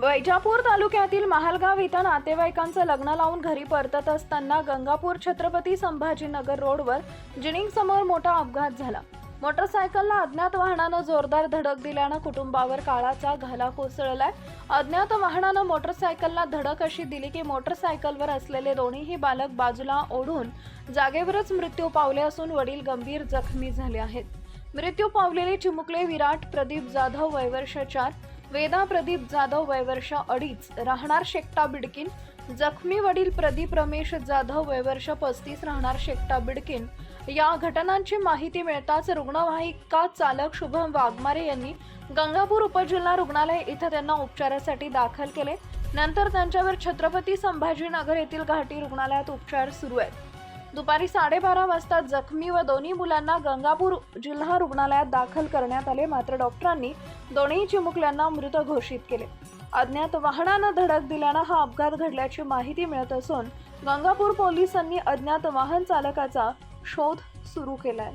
वैजापूर तालुक्यातील महालगाव इथं नातेवाईकांचं लग्न लावून घरी परतत असताना गंगापूर छत्रपती संभाजीनगर रोडवर जिनिंग समोर मोठा अपघात झाला. मोटरसायकलला अज्ञात वाहनानं जोरदार धडक दिल्यानं कुटुंबावर काळाचा घाला कोसळलाय. अज्ञात वाहनानं मोटरसायकलला धडक अशी दिली की मोटरसायकलवर असलेले दोन्हीही बालक बाजूला ओढून जागेवरच मृत्यू पावले असून वडील गंभीर जखमी झाले आहेत. मृत्यू पावलेले चिमुकले विराट प्रदीप जाधव वयवर्ष चार वेदा प्रदीप जाधव वयवर्ष अडीच राहणार शेकटा बिडकीन. जखमी वडील प्रदीप रमेश जाधव वयवर्ष पस्तीस राहणार शेकटा बिडकीन. या घटनांची माहिती मिळताच रुग्णवाहिका चालक शुभम वाघमारे यांनी गंगापूर उपजिल्हा रुग्णालय इथं त्यांना उपचारासाठी दाखल केले. नंतर त्यांच्यावर छत्रपती संभाजीनगर येथील घाटी रुग्णालयात उपचार सुरू आहेत. दुपारी साडेबारा वाजता जखमी व दोन्ही मुलांना गंगापूर जिल्हा रुग्णालयात दाखल करण्यात आले. मात्र डॉक्टरांनी दोन्ही चिमुकल्यांना मृत घोषित केले. अज्ञात वाहनानं धडक दिल्यानं हा अपघात घडल्याची माहिती मिळत असून गंगापूर पोलिसांनी अज्ञात वाहन चालकाचा शोध सुरू केलाय.